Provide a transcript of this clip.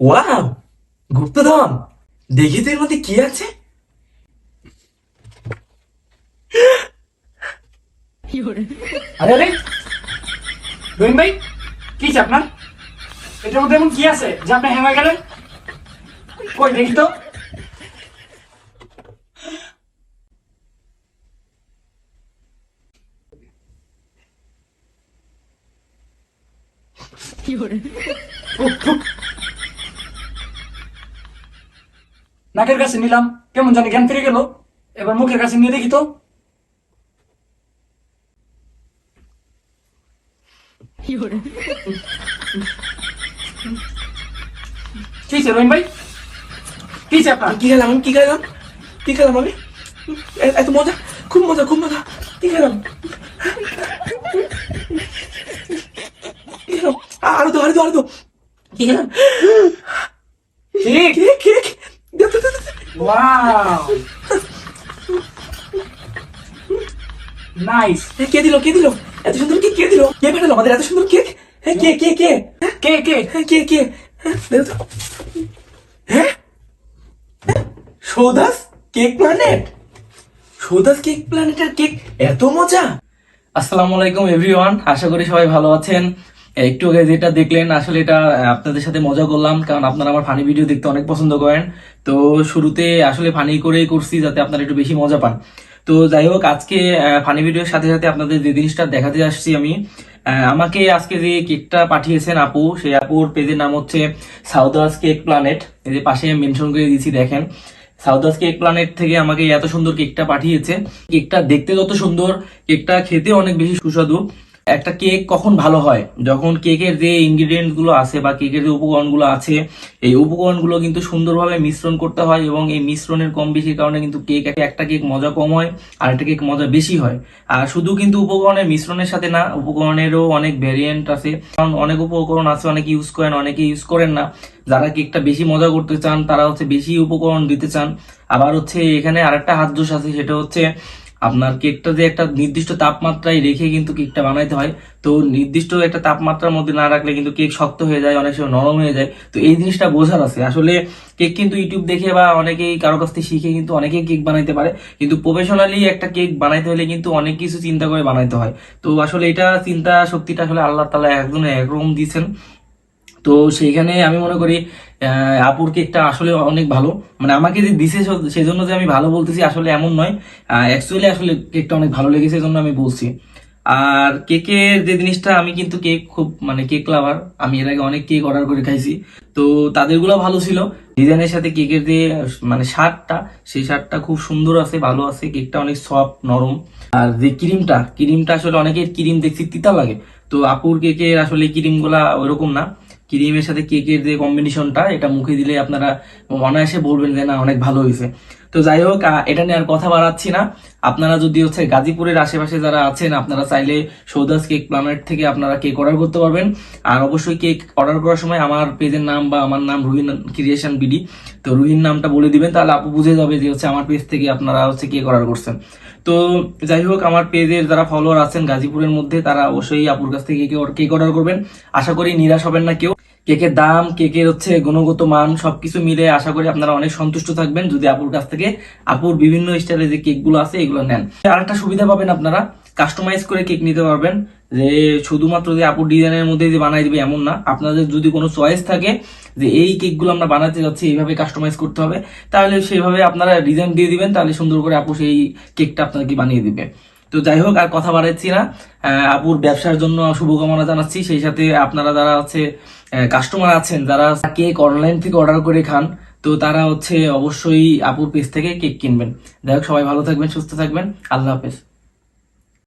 Wow গুপ্তধন। দেখি তো এর মধ্যে কি আছে? আরে আরে। রহিম ভাই কি আপনার? এটার মধ্যে এমন কি আছে যে আপনি হ্যাঁ গেলেন? কই দেখি তো। উফ, নাকের কাছে নিলাম কেমন জানি জ্ঞান ফিরে গেল। এবার মুখের কাছে নিয়ে দেখি তো। কি হয়েছে রহিম ভাই? কি হয়েছে আপনার? কি খেলাম কি খেলাম? কি খেলাম আমি? এত মজা খুব মজা খুব মজা। কি খেলাম? আরও তো আরও তো আরও তো কি খেলাম? ওয়াও নাইস কে দিল কে দিল? এত সুন্দর কে দিল? কে পাঠালো? আমাদের এত সুন্দর হ্যাঁ কে কে কে? কে কে? কে কে? Saudas cake planet Saudas cake প্ল্যানেটের cake এত মজা? আসসালামু আলাইকুম এভরিওয়ান আশা করি সবাই ভালো আছেন। একটু আগে যেটা দেখলেন, আসলে এটা আপনাদের সাথে মজা করলাম, কারণ আপনারা আমার ফানি ভিডিও দেখতে অনেক পছন্দ করেন। তো শুরুতে আসলে ফানি করেই করছি, যাতে আপনারা একটু বেশি মজা পান। তো যাই হোক, আজকে ফানি ভিডিওর সাথে সাথে আপনাদের যে জিনিসটা দেখাতে আসছি আমি আমাকে আজকে যে কেকটা পাঠিয়েছেন আপু, সেই আপুর পেজের নাম হচ্ছে সাউদাস কেক প্ল্যানেট এই যে পাশে মেনশন করে দিয়েছি, দেখেন। সাউদাস কেক প্ল্যানেট থেকে আমাকে এত সুন্দর কেকটা পাঠিয়েছে। কেকটা দেখতে যত সুন্দর, কেকটা খেতে অনেক বেশি সুস্বাদু। একটা কেক কখন ভালো হয়? যখন কেকের যে ইনগ্রিডিয়েন্টসগুলো আছে বা কেকের যে উপকরণগুলো আছে, এই উপকরণগুলো কিন্তু সুন্দরভাবে মিশ্রণ করতে হয় এবং এই মিশ্রণের কম বেশির কারণে কিন্তু কেক একটা কেক মজা কম হয়, আর একটা কেক মজা বেশি হয়। আর শুধু কিন্তু উপকরণের মিশ্রণের সাথে না, উপকরণেরও অনেক ভ্যারিয়েন্ট আছে। কারণ অনেক উপকরণ আছে, অনেকে ইউজ করেন, অনেকে ইউজ করেন না। যারা কেকটা বেশি মজা করতে চান, তারা হচ্ছে বেশি উপকরণ দিতে চান। আবার হচ্ছে এখানে আরেকটা হাত দোষ আছে, সেটা হচ্ছে আপনার কেকটা যে একটা নির্দিষ্ট তাপমাত্রায় রেখে কিন্তু কেকটা বানাইতে হয়, তো নির্দিষ্ট একটা তাপমাত্রার মধ্যে না রাখলে কিন্তু কেক শক্ত হয়ে যায়, অনেক সময় নরম হয়ে যায়। তো এই জিনিসটা বোঝার আছে। আসলে কেক কিন্তু ইউটিউব দেখে বা অনেকেই কারও কাছ থেকে শিখে কিন্তু অনেকেই কেক বানাইতে পারে। কিন্তু প্রফেশনালি একটা কেক বানাইতে হলে কিন্তু অনেক কিছু চিন্তা করে বানাইতে হয়। তো আসলে এটা চিন্তা শক্তিটা আসলে আল্লাহ তালা একজন একরকম দিয়েছেন। তো সেইখানে আমি মনে করি আপুর কেকটা আসলে অনেক ভালো। মানে আমাকে যে দিছে সেজন্য যে আমি ভালো বলতেছি আসলে এমন নয়। অ্যাকচুয়ালি আসলে কেকটা অনেক ভালো লেগেছে সেজন্য আমি বলছি। আর কেকের যে জিনিসটা, আমি কিন্তু কেক খুব মানে কেক লাভার। আমি এর আগে অনেক কেক অর্ডার করে খাইছি। তো তাদেরগুলো ভালো ছিল। ডিজাইনের সাথে কেকের যে মানে স্বাদটা, সেই শার্টটা খুব সুন্দর আছে, ভালো আছে। কেকটা অনেক সফট নরম। আর যে ক্রিমটা ক্রিমটা আসলে অনেকের ক্রিম দেখছি তিতা লাগে। তো আপুর কেকের আসলে ক্রিমগুলা ওইরকম না। ক্রিমের সাথে কেকের যে কম্বিনেশনটা এটা মুখে দিলে আপনারা অনায়াসে বলবেন যে, না, অনেক ভালো হয়েছে। তো যাই হোক এটা নিয়ে আর কথা বাড়াচ্ছি না। আপনারা যদি হচ্ছে গাজীপুরের আশেপাশে যারা আছেন, আপনারা চাইলে সৌদাস কেক প্ল্যানেট থেকে আপনারা কেক অর্ডার করতে পারবেন। আর অবশ্যই কেক অর্ডার করার সময় আমার পেজের নাম বা আমার নাম রুহিন ক্রিয়েশন বিডি তো রুহিন নামটা বলে দিবেন, তাহলে আপু বুঝে যাবে যে হচ্ছে আমার পেজ থেকে আপনারা হচ্ছে কেক অর্ডার করছেন। তো যাই হোক, আমার পেজের যারা ফলোয়ার আছেন গাজীপুরের মধ্যে, তারা অবশ্যই আপুর কাছ থেকে কেক অর্ডার করবেন। আশা করি নিরাশ হবেন না কেউ। কেকের দাম, কেকের হচ্ছে গুণগত মান সবকিছু মিলে আশা করি আপনারা অনেক সন্তুষ্ট থাকবেন যদি আপুর কাছ থেকে আপুর বিভিন্ন স্টাইলের যে কেকগুলো আছে এগুলো নেন। আর একটা সুবিধা পাবেন আপনারা কাস্টমাইজ করে কেক নিতে পারবেন। যে শুধুমাত্র যে আপুর ডিজাইনের মধ্যে যে বানাই দিবে এমন না, আপনাদের যদি কোনো চয়েস থাকে যে এই কেকগুলো আমরা বানাতে যাচ্ছি, এইভাবে কাস্টমাইজ করতে হবে, তাহলে সেইভাবে আপনারা ডিজাইন দিয়ে দিবেন, তাহলে সুন্দর করে আপু সেই কেকটা আপনাকে বানিয়ে দিবে। তো যাই হোক, আর কথা বাড়াচ্ছি না। আপুর ব্যবসার জন্য শুভকামনা জানাচ্ছি। সেই সাথে আপনারা যারা আছে কাস্টমার আছেন, যারা কেক অনলাইন থেকে অর্ডার করে খান, তো তারা হচ্ছে অবশ্যই আপুর পেজ থেকে কেক কিনবেন। যাই হোক, সবাই ভালো থাকবেন, সুস্থ থাকবেন। আল্লাহ হাফেজ।